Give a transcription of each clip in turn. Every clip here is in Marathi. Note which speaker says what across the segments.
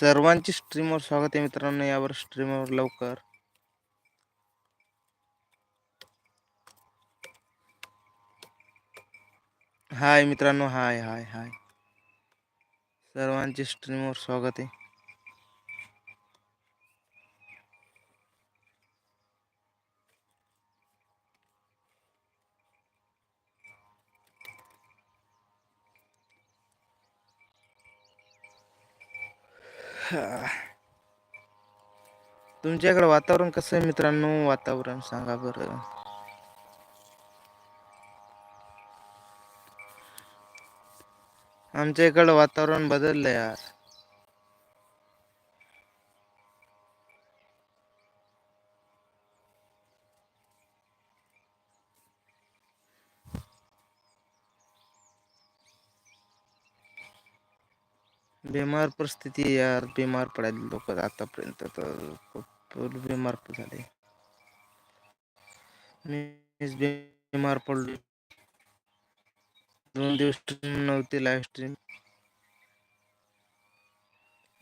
Speaker 1: सर्वांची स्ट्रीमवर स्वागत आहे मित्रांनो यावर स्ट्रीमवर लवकर. हाय मित्रांनो हाय हाय हाय. सर्वांचे स्ट्रीमवर स्वागत आहे. तुमच्याकडे वातावरण कसं आहे मित्रांनो? वातावरण सांगा बरं. आमच्या इकडं वातावरण बदललं यार. बेमार परिस्थिती यार. बेमार पडायला लोक आतापर्यंत तर खूप बेमार झाले. मी बेमार पडलो दोन दिवस स्ट्रीम नव्हती लाईव्ह स्ट्रीम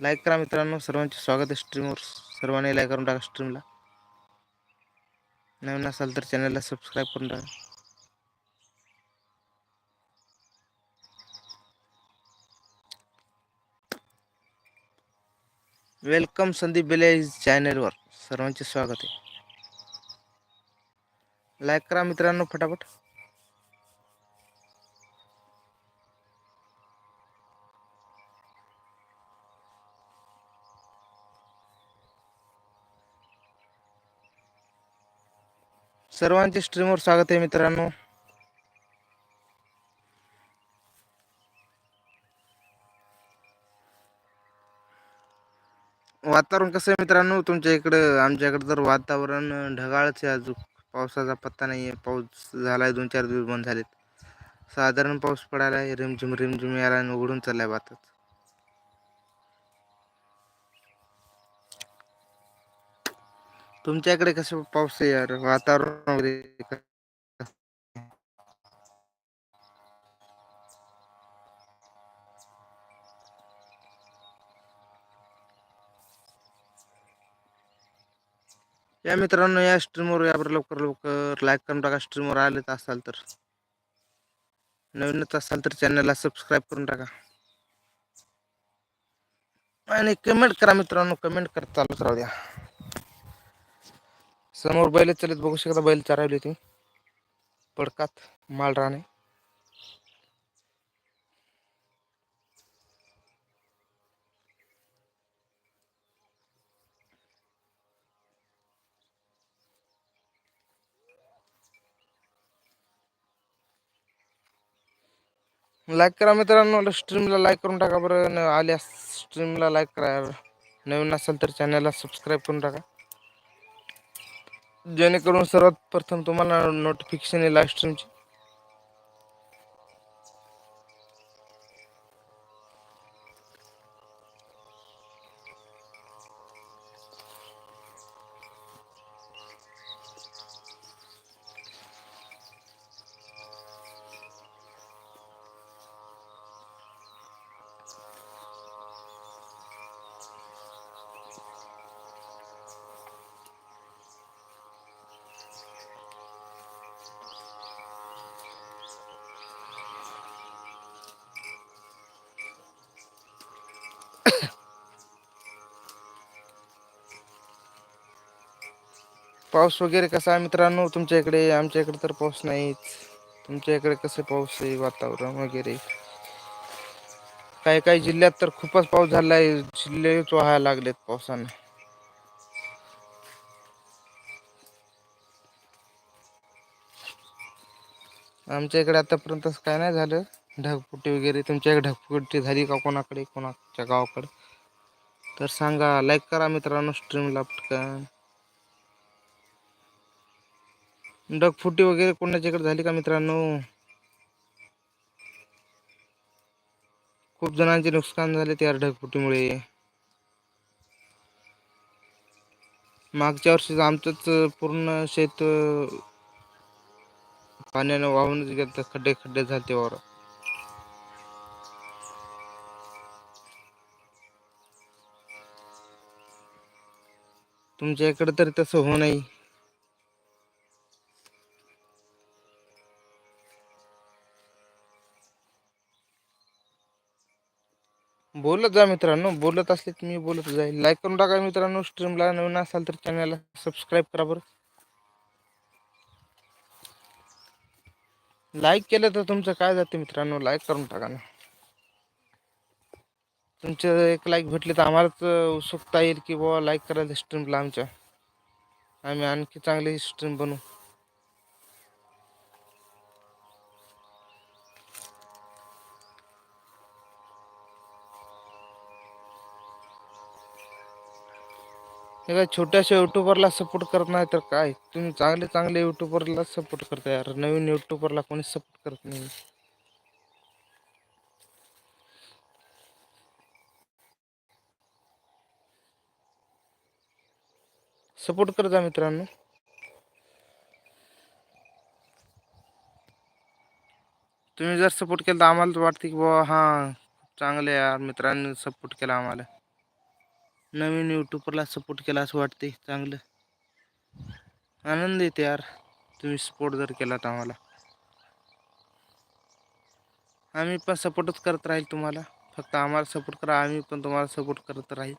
Speaker 1: लाईक करा मित्रांनो. सर्वांचे स्वागत आहे स्ट्रीमवर सर्वांनी लाईक करून टाका स्ट्रीमला नवीन असाल तर चॅनलला सबस्क्राईब करून टाका. वेलकम संदीप बेले चॅनलवर सर्वांचे स्वागत आहे. लाईक करा मित्रांनो फटाफट. सर्वांचे स्ट्रीमवर स्वागत आहे मित्रांनो. वातावरण कसं आहे मित्रांनो? तुमच्या इकडं आमच्याकडं तर वातावरण ढगाळच आहे अजून. पावसाचा पत्ता नाही आहे पाऊस झाला आहे दोन चार दिवस बंद झालेत. साधारण पाऊस पडायला आहे रिमझिम रिमझिम यायला आणि उघडून चाललाय बातच तुमच्या इकडे कसं पाऊस आहे यार? वातावरण वगैरे या मित्रांनो या स्ट्रीमवर यावर लवकर लवकर लाईक करून टाका. स्ट्रीमवर आलेच असाल तर. नवीनच असाल तर चॅनलला सबस्क्राईब करून टाका. आणि कमेंट करा मित्रांनो कमेंट करत चालूच राहू द्या. समोर बैल चालत बघू शकता बैल चरावली तुम्ही पडकात माल राहणे लाईक करा मित्रांनो स्ट्रीमला लाईक करून टाका बरं. आल्या स्ट्रीमला लाईक करा. नवीन असेल तर चॅनलला सबस्क्राईब करून टाका. जेणेकरून सर्वात प्रथम तुम्हाला नोटिफिकेशन येईल लाईव्ह स्ट्रीमची पाऊस वगैरे कसा आहे मित्रांनो? तुमच्या इकडे आमच्या इकडे तर पाऊस नाहीच. तुमच्या इकडे कसं पाऊस आहे वातावरण वगैरे? काही काही जिल्ह्यात तर खूपच पाऊस झाला आहे जिल्हे व्हायला लागलेत पावसानं. आमच्या इकडे आतापर्यंत काय नाही झालं. ढगपुटी वगैरे. तुमच्या इकडे ढगफुटी झाली का कोणाकडे? कोणाच्या गावाकडे? तर सांगा. लाईक करा मित्रांनो स्ट्रीम पटकन. ढगफुटी वगैरे कोणाच्याकडे झाली का मित्रांनो? खूप जणांचे नुकसान झाले त्या ढगफुटीमुळे मागच्या वर्षी आमचंच पूर्ण शेत पाण्यानं वाहूनच गेलं खड्डे खड्डे झाले त्यावर तुमच्या इकडे तरी तसं हो नाही बोलत जा मित्रांनो बोलत असले तर मी बोलत जाईल. लाईक करून टाका मित्रांनो स्ट्रीमला नवीन असाल तर चॅनलला सबस्क्राईब करा बरं. लाईक केलं तर तुमचं काय जाते मित्रांनो लाईक करून टाका ना. तुमचं एक लाईक भेटले तर आम्हालाच उत्सुकता येईल की बाबा लाईक करायला स्ट्रीमला आमच्या. आम्ही आणखी चांगली स्ट्रीम बनवू. हे काय छोट्याशा युट्यूबरला सपोर्ट करत नाही तर काय? तुम्ही चांगले चांगले युट्यूबरला सपोर्ट करता यार. नवीन युट्यूबरला कोणी सपोर्ट करत नाही. सपोर्ट करता जा मित्रांनो. तुम्ही जर सपोर्ट केला तर आम्हाला तर वाटते की बाबा हां चांगले यार मित्रांनी सपोर्ट केला आम्हाला. नवीन यूट्यूबरला सपोर्ट केला असं वाटते चांगलं. आनंद येते यार. तुम्ही सपोर्ट जर केला तर आम्हाला. आम्ही पण सपोर्टच करत राहील तुम्हाला. फक्त आम्हाला सपोर्ट करा. आम्ही पण तुम्हाला सपोर्ट करत राहील.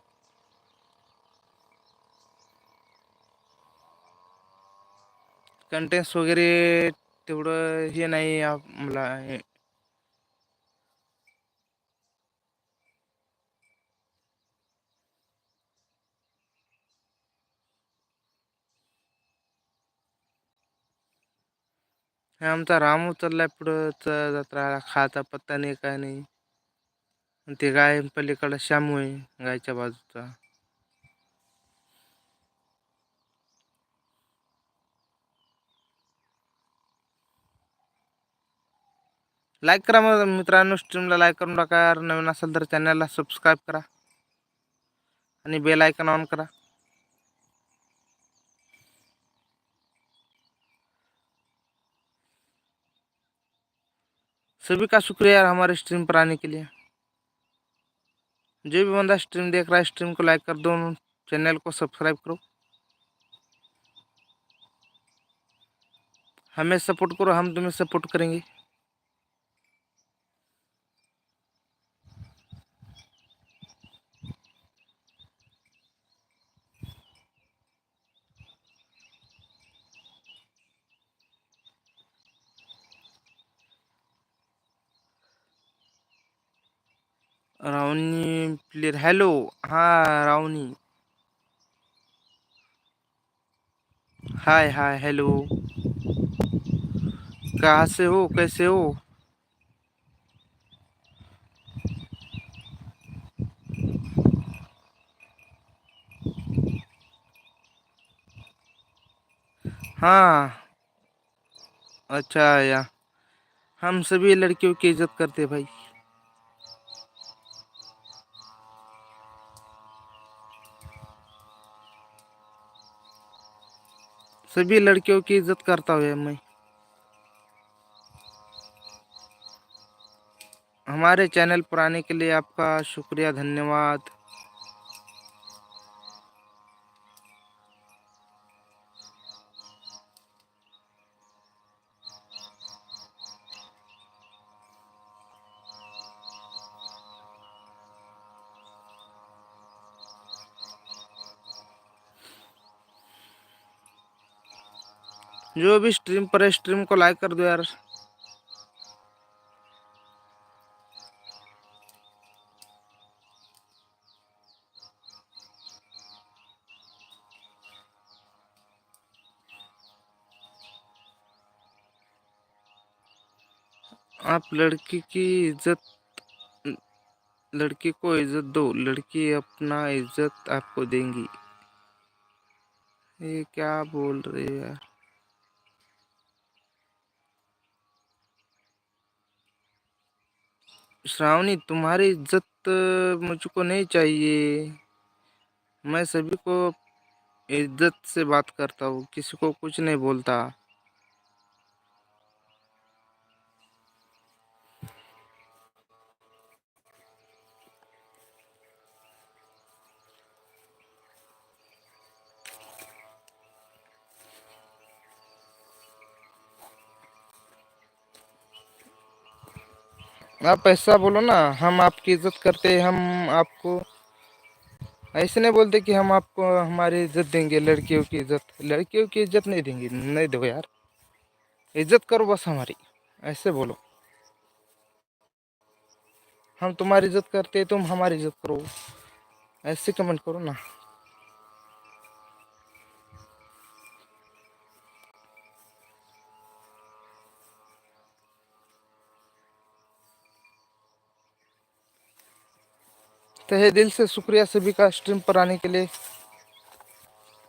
Speaker 1: कंटेंट्स वगैरे तेवढं हे नाही मला आमचा रामू उचललाय पुढं च- जात खायचा पत्ता नाही काय नाही. ते गाय पलीकडं श्यामू आहे गायच्या बाजूचा. लाईक करा मग मित्रांनो स्ट्रीमला लाईक करून टाका. नवीन असेल तर चॅनलला सबस्क्राईब करा. आणि बेल आयकन ऑन करा. सभी का शुक्रिया यार हमारे स्ट्रीम पर आने के लिए। जो भी बंदा स्ट्रीम देख रहा है स्ट्रीम को लाइक कर दो चैनल को सब्सक्राइब करो। हमें सपोर्ट करो, हम तुम्हें सपोर्ट करेंगे। रावनी प्लेयर हेलो हाँ रावनी हाय हाय हेलो कहाँ से हो, कैसे हो? हाँ। अच्छा या। हम सभी लड़कियों की इज़्ज़त करते भाई। सभी लड़कियों की इज्जत करता हूँ मैं। हमारे चैनल पर आने के लिए आपका शुक्रिया धन्यवाद। जो भी स्ट्रीम पर है स्ट्रीम को लाइक कर दो यार। आप लड़की की इज़्ज़त, लड़की को इज़्ज़त दो। लड़की अपना इज़्ज़त आपको देंगी। ये क्या बोल रहे हो यार? श्रावणी तुम्हारी इज्जत मुझको नहीं चाहिए। मैं सभी को इज्जत से बात करता हूँ किसी को कुछ नहीं बोलता। आप ऐसा बोलो ना, हम आपकी इज़्ज़त करते हम आपको ऐसे नहीं बोलते कि हम आपको, हमारी इज़्ज़त देंगे, लड़कियों की इज़्ज़त, लड़कियों की इज़्ज़त नहीं देंगे, नहीं दो यार। इज़्ज़त करो बस हमारी, ऐसे बोलो। हम तुम्हारी इज़्ज़त करते तुम हमारी इज़्ज़त करो। ऐसे कमेंट करो ना। तहे दिल से शुक्रिया सभी का स्ट्रीम पर आने के लिए.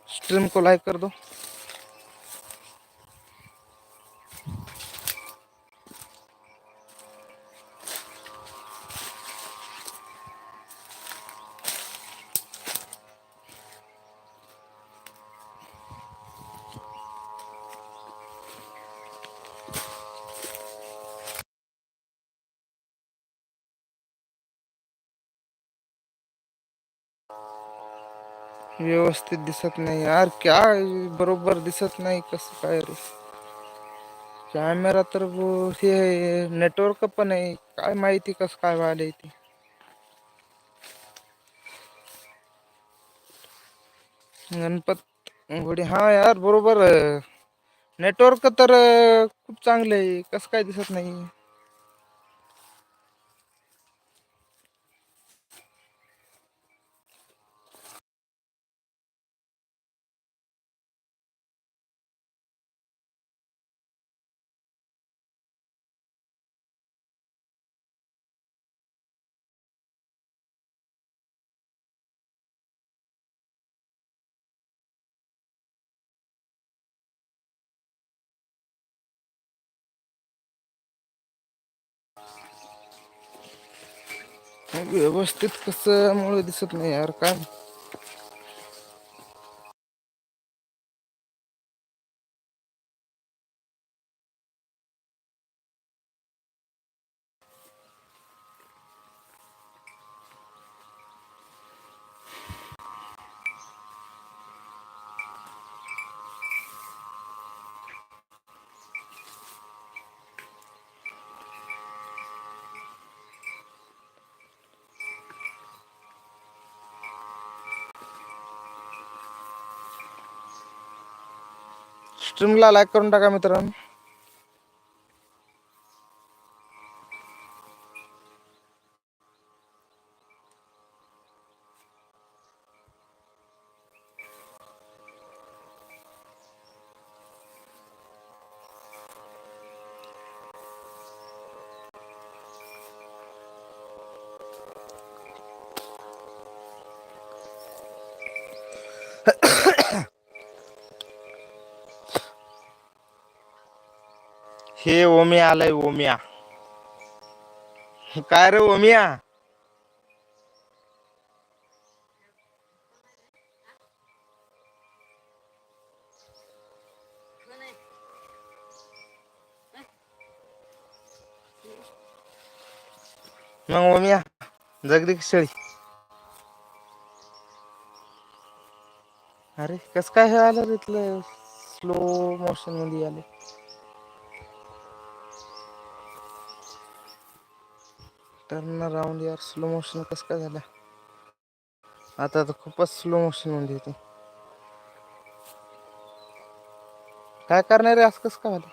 Speaker 1: स्ट्रीम को लाइक कर दो. व्यवस्थित दिसत नाही यार. क्या बरोबर दिसत नाही कसं काय रे? कॅमेरा तर हे नेटवर्क पण आहे. काय माहिती कसं काय व्हायलंय ते. गणपत घोडे. हा यार बरोबर. नेटवर्क तर अं, खूप चांगले आहे. कसं काय दिसत नाही. व्यवस्थित कसं मुळे दिसत नाही यार काय? स्ट्रीमला लाईक करून टाका मित्रांनो. हे ओमिया आलाय ओमिया. काय रे ओमिया? मग ओमिया जगदी शेळी अरे कस काय हे आलं रे इथलं? स्लो मोशनमध्ये आले. टर्न अराउंड यार स्लो मोशन कसं काय झालं? आता तर खूपच स्लो मोशनमध्ये देते काय करणार रे असं कसं काय झालं?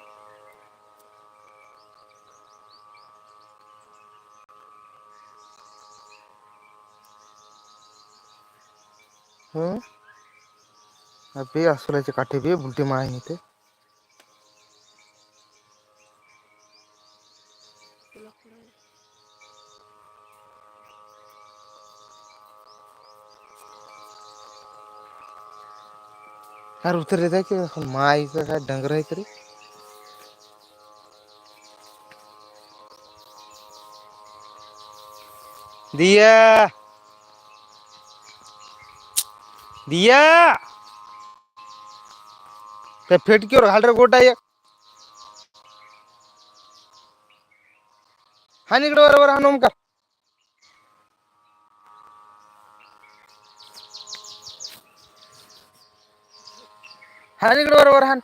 Speaker 1: हम्म अबे असुराचे काठे बे बुलटी माय इथे यार उतर येत की माईचं काय डंगर आहे तरी दिया। दिया। त्या फेटकीवर घाल रे गोटा एक। हा इकडे बरोबर, हा ओमकार हा इकडे बरोबर हान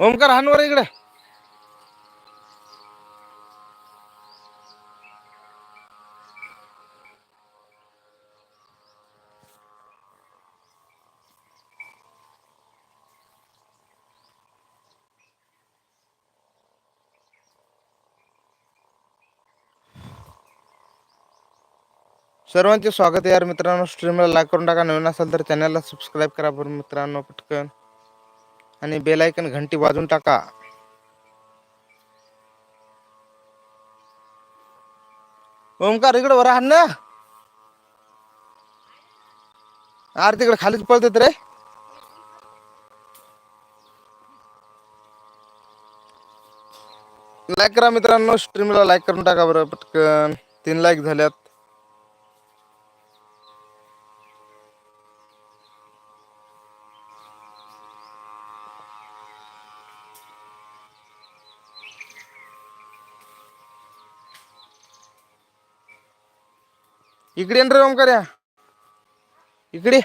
Speaker 1: ओमकार हानवर इकडे. सर्वांचे स्वागत आहे यार मित्रांनो. स्ट्रीमला लाईक करून टाका. नवीन असाल तर चॅनलला सबस्क्राईब करा बरं मित्रांनो पटकन. आणि बेलायकन घंटी वाजून टाका. ओमकार इकडे वर हाण ना. अरे तिकडे खालीच पळतात रे. लाईक करा मित्रांनो स्ट्रीमला लाईक करून टाका बरं पटकन. तीन लाईक झाल्यात. इकडे ये रे ओमकार इकडे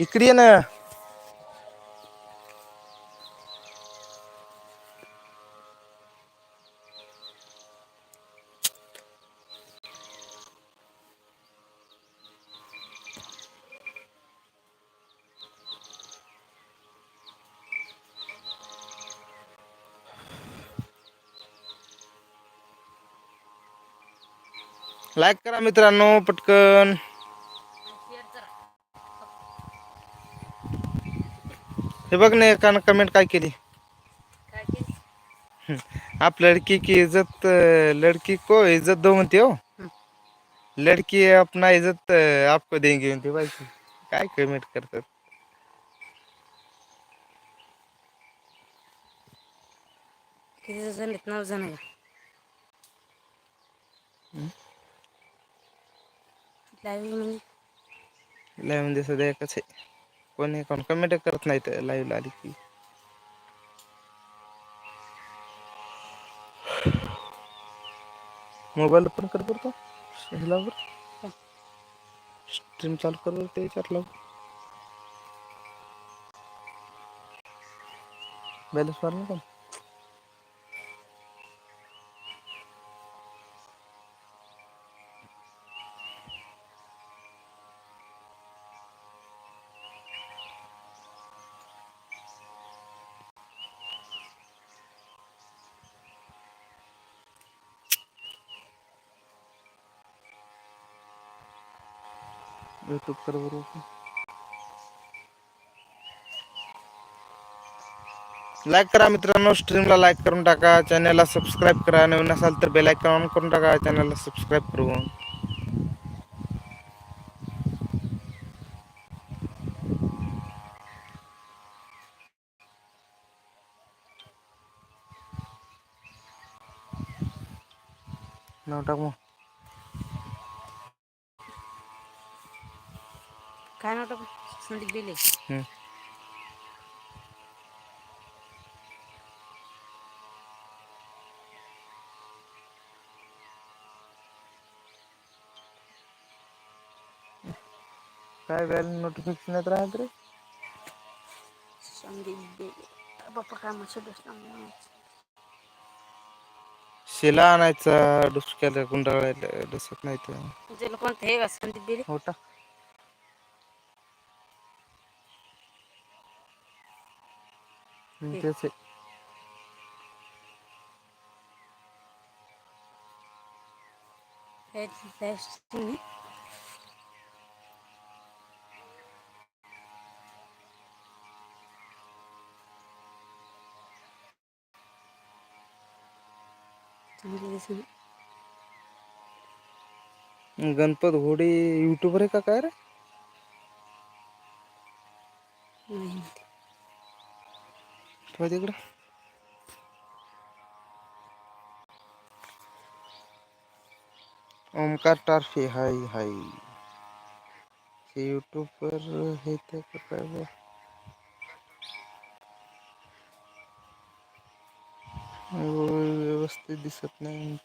Speaker 1: इकडे ये ना. लाईक करा मित्रांनो पटकन. हे बघ ना एकानं कमेंट काय केली? आप लड़की की इज्जत लड़की को इज्जत दो म्हणते हो. लड़की अपना इज्जत आपको देंगे म्हणते. बाई काय कमेंट करतात?
Speaker 2: किती जण आहेत? नऊ जण लाईव्ह म्हणजे
Speaker 1: लाईव्हमध्ये सध्या एकच आहे. कोणी कोण? कमेंट करत नाहीत लाईव्ह आली की. मोबाईल पण कर बरं ह्याला बरं स्ट्रीम चालू कर बरं ते याच्यात लाव बॅलन्स मार ना यूट्यूब कर बरोबर लाईक करा मित्रांनो स्ट्रीमला लाईक करून टाका चॅनलला सबस्क्राईब करा नवीन असाल तर बेल आयकॉन ऑन करून टाका चॅनलला सबस्क्राईब करून नाव टाक मग
Speaker 2: काय नाव टाकू
Speaker 1: हम्म. काय व्हॅल्यू नोटिफिकेशन येत राहत रे?
Speaker 2: संदीप बाप्पा काय मस्त
Speaker 1: शिला आणायचा डुसक्याला गुंडाळायला डसत नाही तर.
Speaker 2: कोणतं हे का संदीप बेले
Speaker 1: होता हम्म, तेच आहे
Speaker 2: चांगली
Speaker 1: गणपत घोडे युट्यूबर आहे का काय रे? ठेवा तिकडं. ओमकार टारफे हाय हाय. हे युट्यूबवर हे ते का काय बा? हो, व्यवस्थित दिसत नाही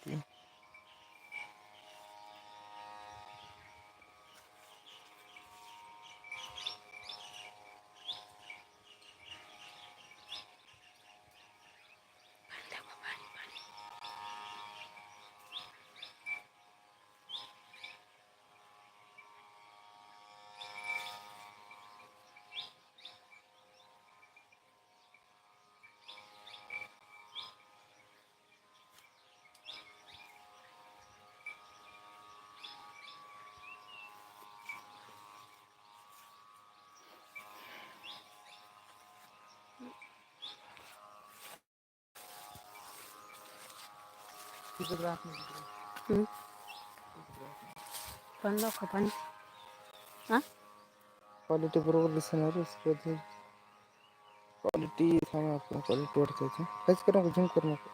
Speaker 2: हं? पाणी दाखव पाणी हा
Speaker 1: क्वालिटी बरोबर दिसणार क्वालिटी थांबा आपण क्वालिटी वाढते काहीच करू नको झूम करू नको.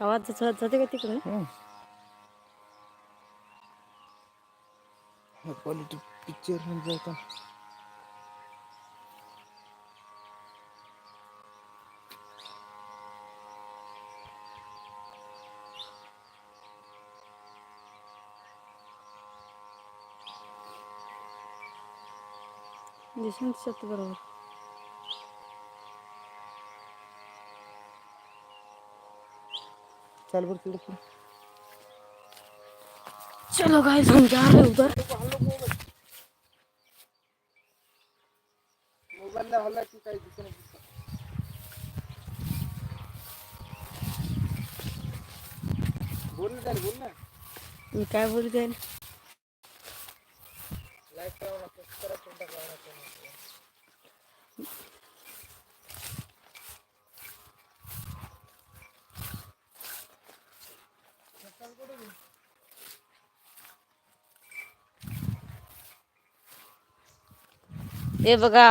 Speaker 2: आवाज जात का तिकडे
Speaker 1: क्वालिटी पिक्चर म्हणजे आता
Speaker 2: दिसून दिसत बरोबर
Speaker 1: चाल बरं तिकडे पुढे.
Speaker 2: चलो गाइस हम जा रहे उधर
Speaker 1: मोबाईलला हल्ला की काही दिसेना बोल ना बोल ना
Speaker 2: मी काय बोलते
Speaker 1: लाईक करा ना सबस्क्राईब करून टाका ना channel.
Speaker 2: हे बघा.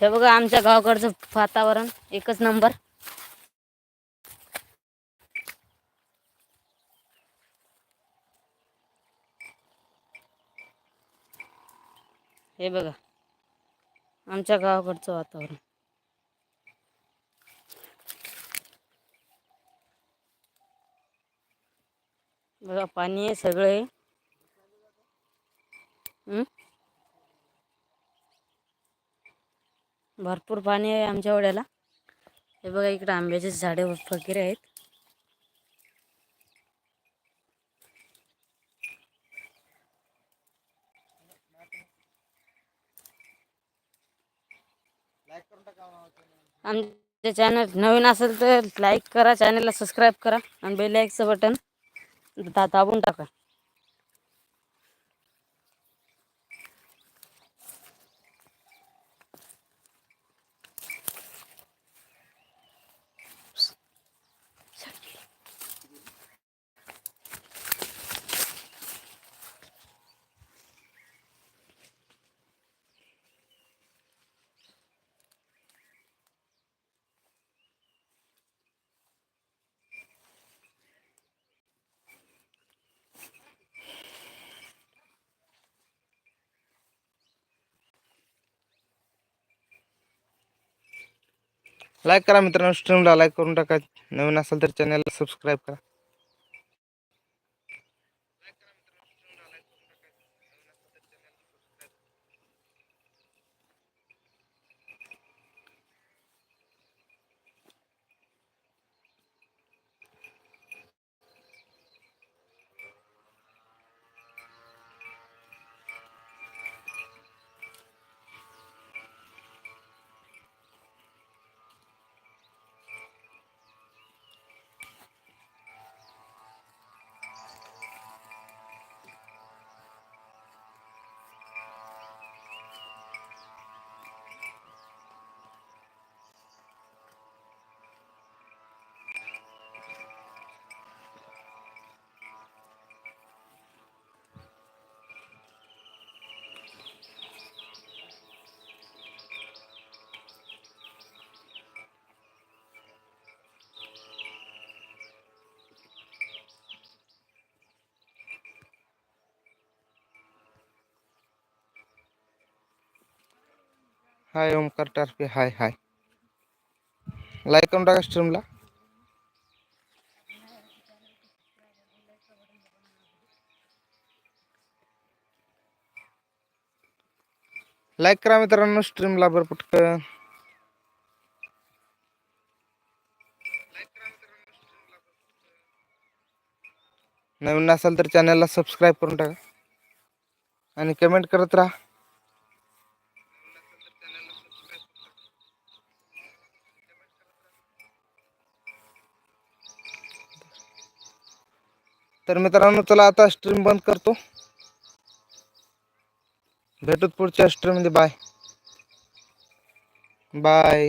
Speaker 2: हे बघा आमच्या गावाकडचं वातावरण. एकच नंबर. हे बघा. आमच्या गावाकडचं वातावरण. बघा पाणी आहे सगळं आहे. भरपूर पाणी आहे आमच्या ओढ्याला हे बघा इकडे आंब्याचे झाडे वगैरे आहेत. आमचे चॅनल नवीन असेल तर लाईक करा चॅनलला सबस्क्राईब करा आणि बेल लाईकचं बटन दा दाबून टाका.
Speaker 1: लाईक करा मित्रांनो स्ट्रीमला लाईक करून टाका. नवीन असेल तर चॅनलला सबस्क्राईब करा. Hi Omkar Tarfe hi hi. Like करून टाका स्ट्रीमला लाईक करा मित्रांनो स्ट्रीमला बरं पटकन नवीन असाल तर चॅनलला सबस्क्राईब करून टाका. आणि कमेंट करत राहा. तर मित्रांनो चला आता स्ट्रीम बंद करतो. भेटूत पुढच्या स्ट्रीममध्ये बाय बाय